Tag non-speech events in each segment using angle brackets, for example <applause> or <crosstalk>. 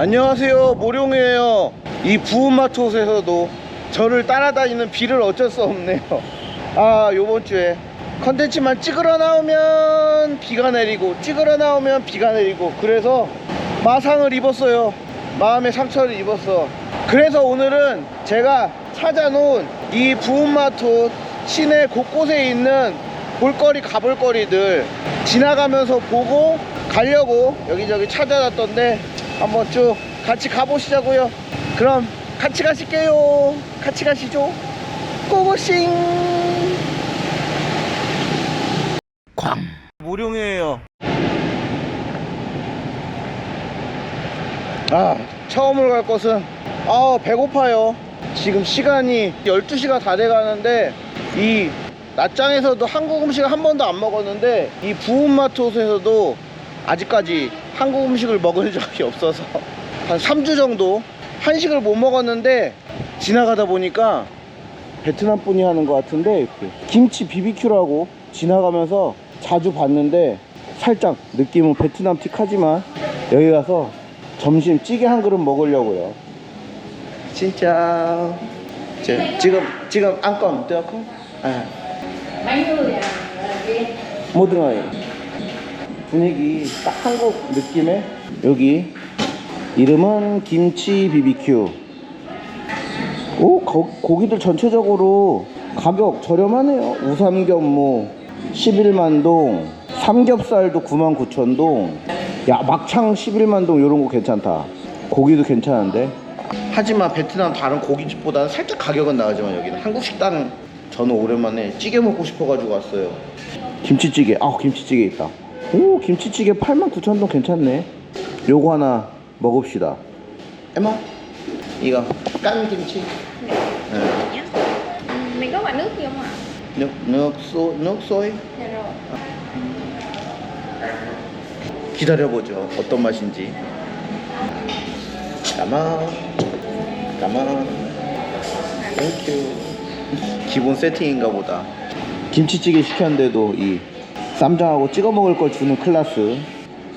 안녕하세요. 모룡이에요. 이 부은마트 옷에서도 저를 따라다니는 비를 어쩔 수 없네요. 아 요번주에 컨텐츠만 찍으러 나오면 비가 내리고 찍으러 나오면 비가 내리고 그래서 마상을 입었어요. 마음의 상처를 입었어. 그래서 오늘은 제가 찾아놓은 이 부은마트옷 시내 곳곳에 있는 볼거리 가볼거리들 지나가면서 보고 가려고 여기저기 찾아놨던데 한번 쭉 같이 가보시자고요. 그럼 같이 가실게요. 같이 가시죠. 고고싱! 쾅 모룡이에요. 아 처음으로 갈 곳은 아 배고파요. 지금 시간이 12시가 다 돼가는데 이 낮장에서도 한국 음식을 한 번도 안 먹었는데 이 부은마트에서도 아직까지 한국 음식을 먹은 <laughs> 적이 없어서 한 3주 정도 한식을 못 먹었는데 지나가다 보니까 베트남 분이 하는 것 같은데 김치 비비큐라고 지나가면서 자주 봤는데 살짝 느낌은 베트남 틱하지만 여기 가서 점심 찌개 한 그릇 먹으려고요. 진짜. 지- 지금 지금 안건 뜨고 아. 모든 아이 분위기 딱 한국 느낌의 여기 이름은 김치 비비큐. 오 거- 고기들 전체적으로 가격 저렴하네요. 우삼겹무 11만동 삼겹살도 99,000동. 야 막창 11만동 요런 거 괜찮다. 고기도 괜찮은데. 하지만 베트남 다른 고깃집보다는 살짝 가격은 나가지만 여기는 한국 식당 저는 오랜만에 찌개 먹고 싶어가지고 왔어요. 김치찌개. 아 김치찌개 있다 오 김치찌개 89,000동 괜찮네. 요거 하나 먹읍시다. 에마 이거 깐 김치. 네. nhé mình có quả nước gì không ạ? nước nước 소 nước 소이 dạ rồi. 기다려보죠. 어떤 맛인지. 까만 까만 땡큐 기본 세팅인가 보다. 김치찌개 시켰는데도 이 쌈장하고 찍어 먹을 걸 주는 클라스.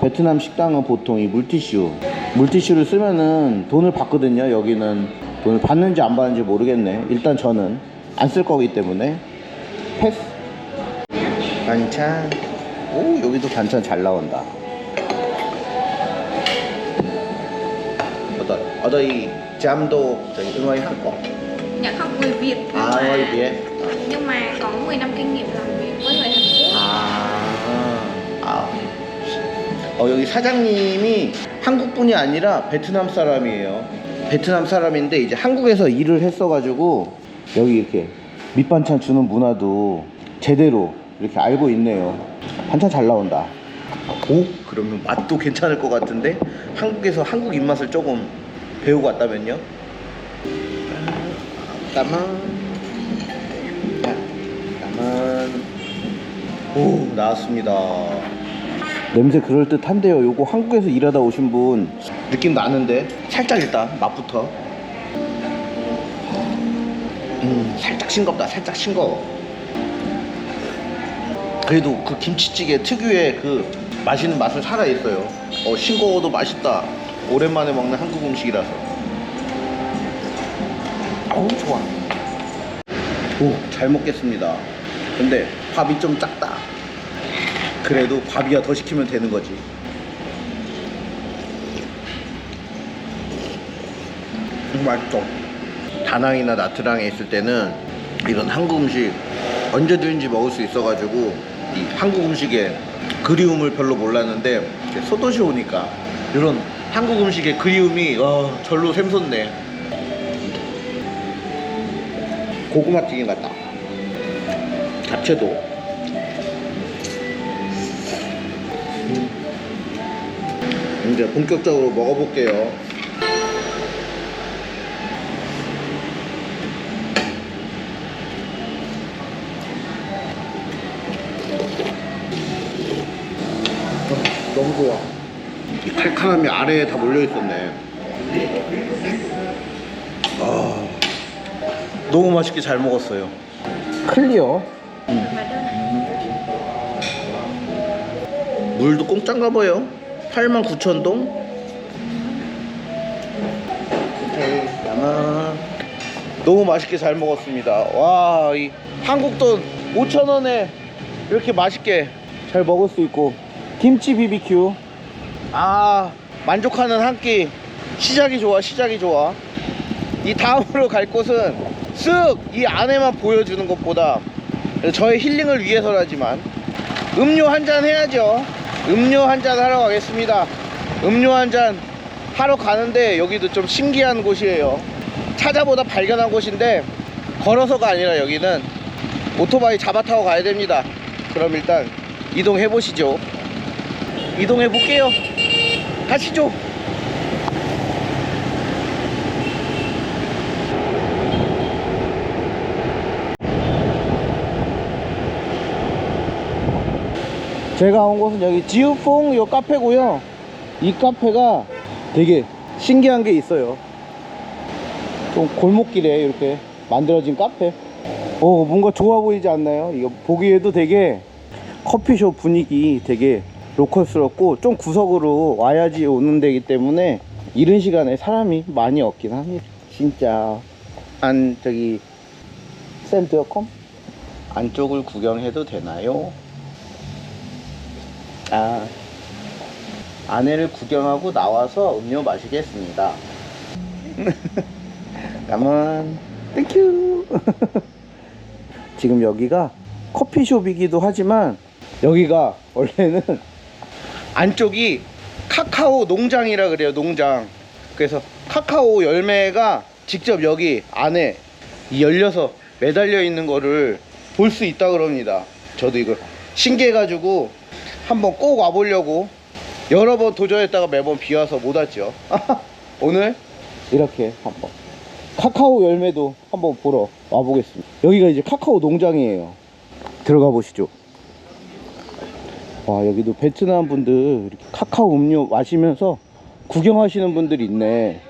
베트남 식당은 보통 이 물티슈. 물티슈를 쓰면은 돈을 받거든요 여기는. 돈을 받는지 안 받는지 모르겠네. 일단 저는 안 쓸 거기 때문에. 패스. 반찬. 오 여기도 반찬 잘 나온다. 어떤 어떤 이 잠도 저기 응원이 한거? Dạ không người việt. nhưng 아 mà 비해 nhưng mà có 10 năm kinh nghiệm làm việc với người 어, 여기 사장님이 한국 분이 아니라 베트남 사람이에요. 베트남 사람인데 이제 한국에서 일을 했어가지고 여기 이렇게 밑반찬 주는 문화도 제대로 이렇게 알고 있네요. 반찬 잘 나온다. 오? 그러면 맛도 괜찮을 것 같은데 한국에서 한국 입맛을 조금 배우고 왔다면요? 까만 까만 오 나왔습니다 냄새 그럴듯한데요. 요거 한국에서 일하다 오신 분 느낌 나는데 살짝 일단 맛부터. 음 살짝 싱겁다 살짝 싱거워. 그래도 그 김치찌개 특유의 그 맛있는 맛은 살아있어요. 어 싱거워도 맛있다. 오랜만에 먹는 한국 음식이라서. 아우 좋아. 오잘 먹겠습니다. 근데 밥이 좀 작다 그래도 밥이야 더 시키면 되는 거지. 음, 맛있어. 다낭이나 나트랑에 있을 때는 이런 한국 음식 언제든지 먹을 수 있어가지고 이 한국 음식의 그리움을 별로 몰랐는데 소도시 오니까 이런 한국 음식의 그리움이 와, 절로 샘솟네. 고구마 튀김 같다. 잡채도 이제 본격적으로 먹어볼게요. 어, 너무 좋아. 이 칼칼함이 아래에 다 몰려있었네. 아, 너무 맛있게 잘 먹었어요. 클리어. đơn 물도 공짜인가 봐요 8만 9천 동? 오케이, 아마. 너무 맛있게 잘 먹었습니다. 와, 이 한국돈 5천 원에 이렇게 맛있게 잘 먹을 수 있고 김치 BBQ 아, 만족하는 한 끼. 시작이 좋아, 시작이 좋아. 이 다음으로 갈 곳은 쓱 이 안에만 보여주는 것보다 저의 힐링을 위해서라지만 음료 한 잔 해야죠. 음료 한 잔 하러 가겠습니다. 음료 한 잔 하러 가는데 여기도 좀 신기한 곳이에요. 찾아보다 발견한 곳인데 걸어서가 아니라 여기는 오토바이 잡아 타고 가야 됩니다. 그럼 일단 이동해 보시죠. 이동해 볼게요. 가시죠. 제가 온 곳은 여기 지우퐁 요 카페고요. 이 카페가 되게 신기한 게 있어요. 좀 골목길에 이렇게 만들어진 카페. 어, 뭔가 좋아 보이지 않나요? 이거 보기에도 되게 커피숍 분위기 되게 로컬스럽고 좀 구석으로 와야지 오는 데이기 때문에 이른 시간에 사람이 많이 없긴 합니다. 진짜. 안, 저기, 샌드어컴? 안쪽을 구경해도 되나요? 아, 아내를 구경하고 나와서 음료 마시겠습니다. 까만, 땡큐. 지금 여기가 커피숍이기도 하지만 여기가 원래는 안쪽이 카카오 농장이라 그래요, 농장. 그래서 카카오 열매가 직접 여기 안에 이 열려서 매달려 있는 거를 볼 수 있다 그럽니다. 저도 이거 신기해가지고 한번 꼭 와보려고 여러 번 도전했다가 매번 비와서 못 왔죠. <laughs> 오늘 이렇게 한번 카카오 열매도 한번 보러 와보겠습니다. 여기가 이제 카카오 농장이에요. 들어가 보시죠. 와 여기도 베트남 분들 카카오 음료 마시면서 구경하시는 분들이 있네.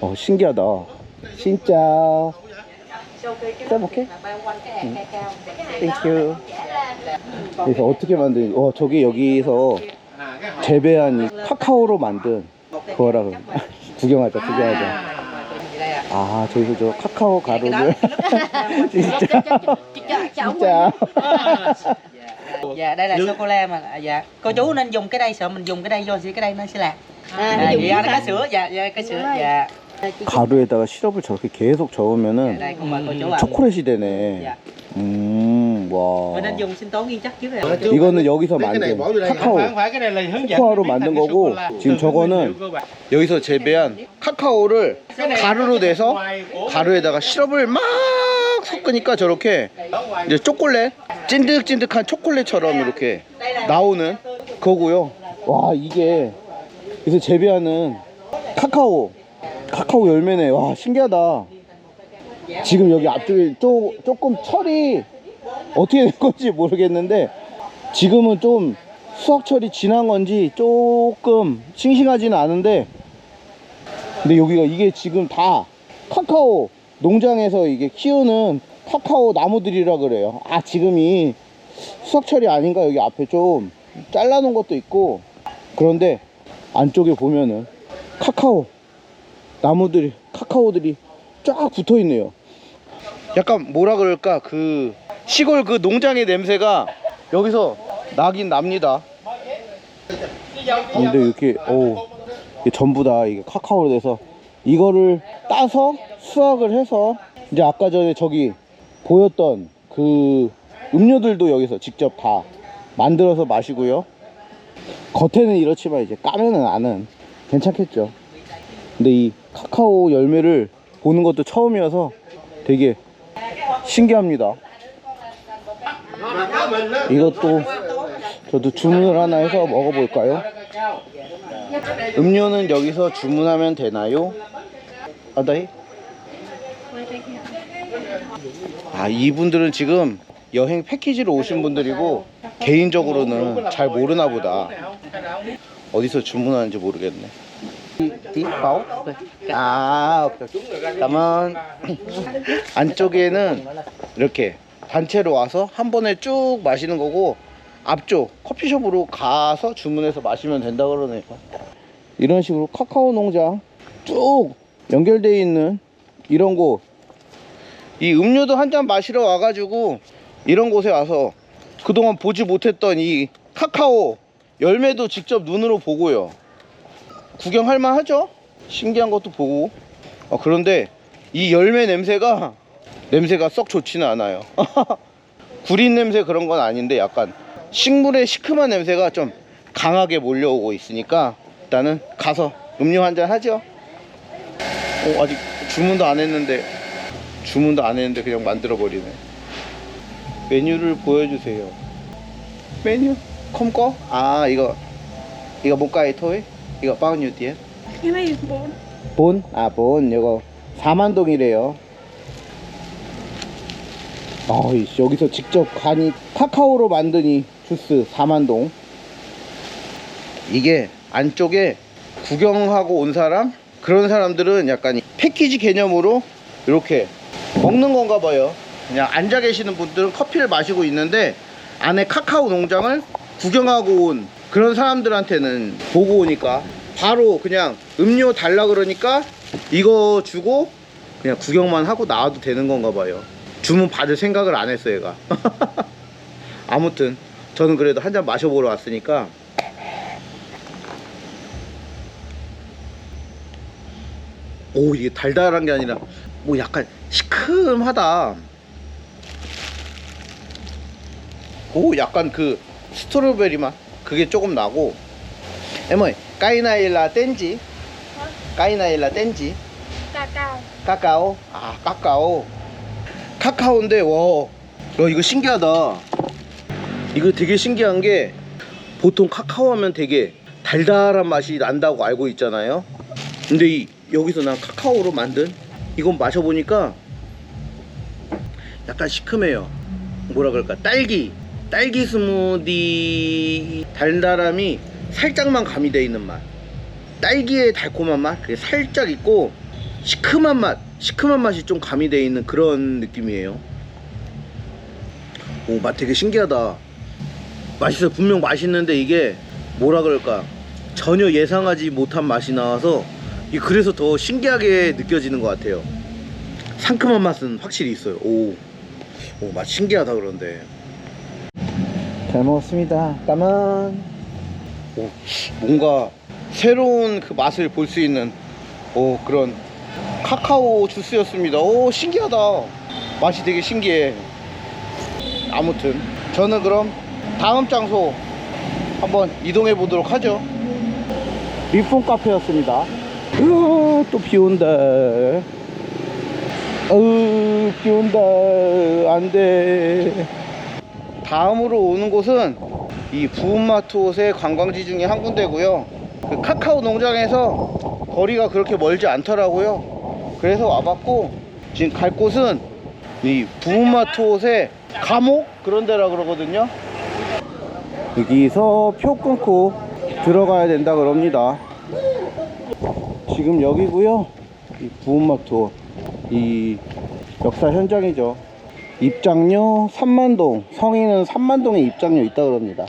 어 신기하다. 진짜. 써볼게. 땡큐. 그래서 어떻게 만든? 어 저게 여기서 재배한 이 카카오로 만든 그거라 그 구경하자 구경하자. 아 저기서 저 카카오 가루를 진짜 진짜. dạ đây là sô cô la mà à, dạ cô chú nên dùng cái đây sợ mình dùng cái đây vô thì cái đây nó sẽ lạc À, à, dạ cái nó có sữa dạ dạ cái sữa dạ 가루에다가 시럽을 저렇게 계속 저으면은 ạ 초콜릿이 되네. 음, 와. rồi 이거는 여기서 만든 카카오 코코아로 biết là 만든 거고. 지금 저거는. 여기서 재배한 카카오를 가루로 내서 가루에다가 시럽을 막 섞으니까 저렇게 이제 초콜릿 찐득찐득한 초콜릿처럼 이렇게 나오는 거고요. 와 이게 여기서 재배하는 카카오 카카오 열매네. 와 신기하다. 지금 여기 앞쪽에 조, 조금 철이 어떻게 된 건지 모르겠는데 지금은 좀 수확철이 지난 건지 조금 싱싱하지는 않은데 근데 여기가 이게 지금 다 카카오 농장에서 이게 키우는 카카오 나무들이라 그래요 아 지금이 수확철이 아닌가 여기 앞에 좀 잘라 놓은 것도 있고 그런데 안쪽에 보면은 카카오 나무들이 카카오들이 쫙 붙어 있네요. 약간 뭐라 그럴까? 그 시골 그 농장의 냄새가 여기서 나긴 납니다. 근데 이렇게 오 이게 전부 다 이게 카카오로 돼서 이거를 따서 수확을 해서 이제 아까 전에 저기 보였던 그 음료들도 여기서 직접 다 만들어서 마시고요. 겉에는 이렇지만 이제 까면은 안은 괜찮겠죠 근데 이 카카오 열매를 보는 것도 처음이어서 되게 신기합니다 이것도 저도 주문을 하나 해서 먹어볼까요? 음료는 여기서 주문하면 되나요? 아다이? 아 이분들은 지금 여행 패키지로 오신 분들이고 개인적으로는 잘 모르나 보다 어디서 주문하는지 모르겠네 디바오? 아 오케이 그러면 <clears throat> 안쪽에는 이렇게 단체로 와서 한 번에 쭉 마시는 거고 앞쪽 커피숍으로 가서 주문해서 마시면 된다 그러네요 이런 식으로 카카오 농장 쭉 연결되어 있는 이런 곳 이 음료도 한 잔 마시러 와가지고 이런 곳에 와서 그동안 보지 못했던 이 카카오 열매도 직접 눈으로 보고요. 구경할 만하죠? 신기한 것도 보고. 어, 그런데 이 열매 냄새가 냄새가 썩 좋지는 않아요. <laughs> 구린 냄새 그런 건 아닌데 약간 식물의 시큼한 냄새가 좀 강하게 몰려오고 있으니까 일단은 가서 음료 한 잔 하죠. 어, 아직 주문도 안 했는데 주문도 안 했는데 그냥 만들어 버리네. 메뉴를 보여주세요. 메뉴 컴꺼? 아 이거 이거 뭔가에 토이? 이거 bao tiền? cái này bốn 본? 아, 본. 이거 4만 동이래요. 아, 이씨, 여기서 직접 간이 카카오로 이 주스 4만 동. 이게 안쪽에 구경하고 온 사람? 그런 사람들은 약간 이 패키지 개념으로 이렇게 먹는 건가 봐요. 그냥 앉아 계시는 분들은 커피를 마시고 있는데 안에 카카오 농장을 구경하고 온 그런 사람들한테는 보고 오니까 바로 그냥 음료 달라 그러니까 이거 주고 그냥 구경만 하고 나와도 되는 건가 봐요. 주문 받을 생각을 안 했어 얘가. <laughs> 아무튼 저는 그래도 한 잔 마셔보러 왔으니까 오 이게 달달한 게 아니라 뭐 약간 시큼하다. 오 약간 그 스트로베리 맛 그게 조금 나고. 에모이 까이나일라 땐지? 까이나일라 땐지? cacao 카카오? 아 카카오. 카카오인데 와. 야, 이거 신기하다. 이거 되게 신기한 게 보통 카카오 하면 되게 달달한 맛이 난다고 알고 있잖아요. 근데 이, 여기서 난 카카오로 만든? 이건 마셔보니까 약간 시큼해요. 뭐라 그럴까? 딸기 딸기 스무디 달달함이 살짝만 가미되어 있는 맛. 딸기의 달콤한 맛 그게 살짝 있고 시큼한 맛 시큼한 맛이 좀 가미되어 있는 그런 느낌이에요. 오 맛 되게 신기하다. 맛있어 분명 맛있는데 이게 뭐라 그럴까? 전혀 예상하지 못한 맛이 나와서 이 그래서 더 신기하게 느껴지는 것 같아요. 상큼한 맛은 확실히 있어요. 오, 오 맛 신기하다 그런데 잘 먹었습니다. 까만. 오, 뭔가 새로운 그 맛을 볼 수 있는 오 그런 카카오 주스였습니다. 오 신기하다. 맛이 되게 신기해. 아무튼 저는 그럼 다음 장소 한번 이동해 보도록 하죠. 리폼 카페였습니다. 으아 또비 온다. 어우 비 온다. 안 돼 다음으로 오는 곳은 이 부은마트 옷의 관광지 중에 한 군데고요. 그 카카오 농장에서 거리가 그렇게 멀지 않더라고요. 그래서 와봤고 지금 갈 곳은 이 부은마트 옷의 감옥? 그런 데라 그러거든요. 여기서 표 끊고 들어가야 된다 그럽니다. 지금 여기고요. 이 부은마트 옷. 이 역사 현장이죠 입장료 3만동 성인은 3만동에 입장료 있다 그럽니다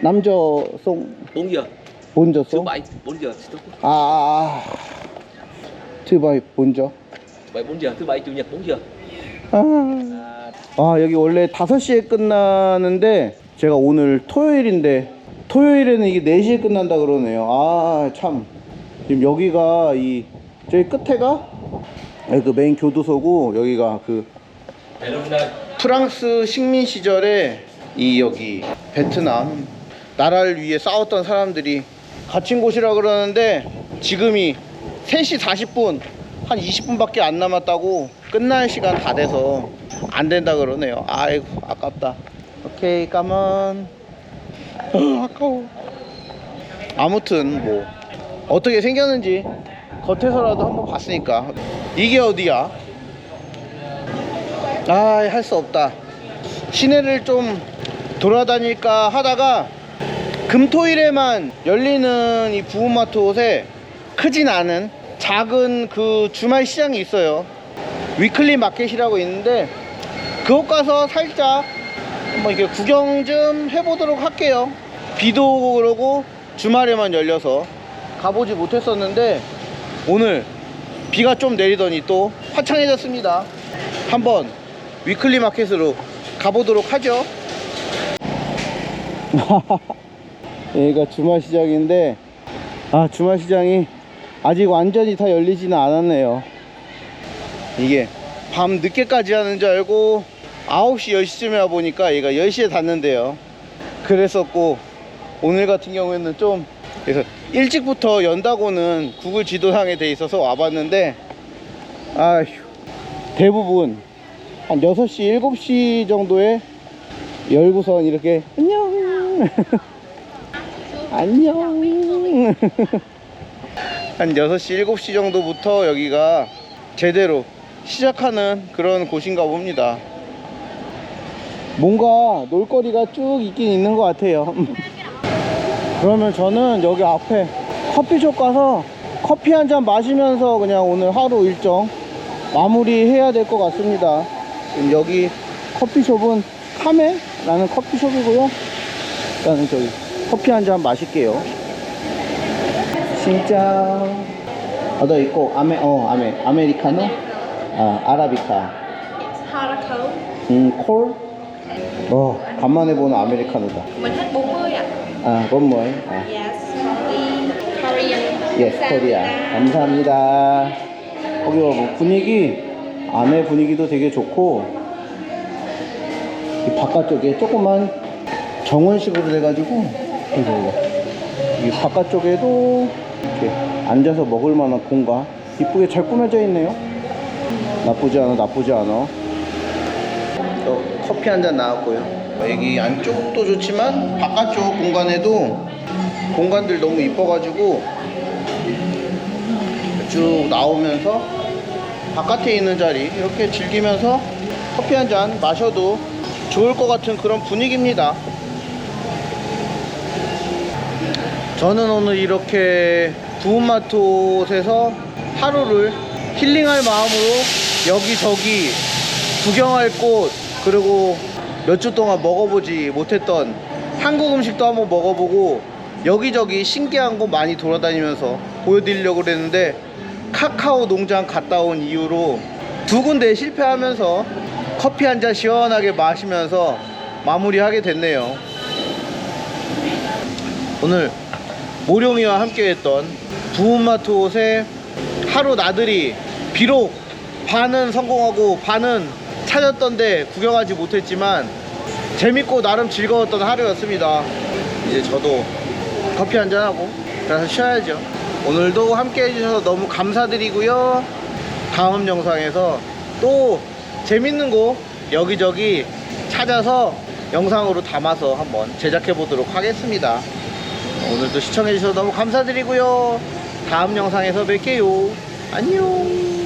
남저송 4 giờ 본저송 thứ bảy 4 giờ thứ 아, 아, 아. 트바이 본저. bảy 4 giờ thứ bảy chủ nhật 4 giờ 아. 아, 여기 원래 5시에 끝나는데 제가 오늘 토요일인데 토요일에는 이게 4시에 끝난다 그러네요. 아, 참. 지금 여기가 이 저기 끝에가 여기 그 메인 교도소고 여기가 그 프랑스 식민 시절에 이 여기 베트남 나라를 위해 싸웠던 사람들이 갇힌 곳이라 그러는데 지금이 3시 40분 한 20분밖에 안 남았다고 끝날 시간 다 돼서 안 된다 그러네요. 아이고 아깝다. 오케이 까만. 아, <laughs> 아까워. 아무튼 뭐 어떻게 생겼는지 겉에서라도 한번 봤으니까 이게 어디야? 아 할 수 없다. 시내를 좀 돌아다닐까 하다가 금토일에만 열리는 이 부우마트 옷에 크진 않은 작은 그 주말 시장이 있어요. 위클리 마켓이라고 있는데 그곳 가서 살짝 한번 이렇게 구경 좀 해보도록 할게요. 비도 오고 그러고 주말에만 열려서 가보지 못했었는데 오늘 비가 좀 내리더니 또 화창해졌습니다. 한번 위클리 마켓으로 가보도록 하죠. <laughs> 여기가 주말 시장인데 아 주말 시장이 아직 완전히 다 열리지는 않았네요. 이게 밤 늦게까지 하는 줄 알고 9시 10시쯤에 와보니까 얘가 10시에 닫는데요. 그랬었고 오늘 같은 경우에는 좀 그래서 일찍부터 연다고는 구글 지도상에 돼 있어서 와봤는데 아휴 대부분 한 6시 7시 정도에 열고선 이렇게 안녕. <laughs> 안녕. <laughs> 한 6시 7시 정도부터 여기가 제대로 시작하는 그런 곳인가 봅니다. 뭔가 놀거리가 쭉 있긴 있는 것 같아요. <laughs> 그러면 저는 여기 앞에 커피숍 가서 커피 한 잔 마시면서 그냥 오늘 하루 일정 마무리 해야 될 것 같습니다 여기 커피숍은 카메라는 커피숍이고요 일단은 저기 커피 한 잔 마실게요 진짜 어더 있고 아메 어 아메 아메리카노 아 아라비카 Harakou 음, 콜? 어, 간만에 보는 아메리카노다. Mình hết 40 ạ 아, 그건 뭐예요? 아, Yes 코리아. 감사합니다. 거기 봐, 뭐 분위기, 안에 분위기도 되게 좋고, 이 바깥쪽에 조그만 정원식으로 돼가지고. 이 바깥쪽에도 이렇게 앉아서 먹을 만한 공간, 이쁘게 잘 꾸며져 있네요. 나쁘지 않아, 나쁘지 않아. 또 커피 한 잔 나왔고요. 여기 안쪽도 좋지만 바깥쪽 공간에도 공간들 너무 이뻐가지고 쭉 나오면서 바깥에 있는 자리 이렇게 즐기면서 커피 한 잔 마셔도 좋을 것 같은 그런 분위기입니다. 저는 오늘 이렇게 부운마트옷에서 하루를 힐링할 마음으로 여기저기 구경할 곳 그리고 몇 주 동안 먹어보지 못했던 한국 음식도 한번 먹어보고 여기저기 신기한 곳 많이 돌아다니면서 보여드리려고 그랬는데 카카오 농장 갔다 온 이후로 두 군데 실패하면서 커피 한 잔 시원하게 마시면서 마무리하게 됐네요. 오늘 모룡이와 함께했던 부운마트 옷의 하루 나들이 비록 반은 성공하고 반은 찾았던데 구경하지 못했지만 재밌고 나름 즐거웠던 하루였습니다. 이제 저도 커피 한잔하고 가서 쉬어야죠. 오늘도 함께 해주셔서 너무 감사드리고요. 다음 영상에서 또 재밌는 곳 여기저기 찾아서 영상으로 담아서 한번 제작해 보도록 하겠습니다. 오늘도 시청해 주셔서 너무 감사드리고요. 다음 영상에서 뵐게요. 안녕.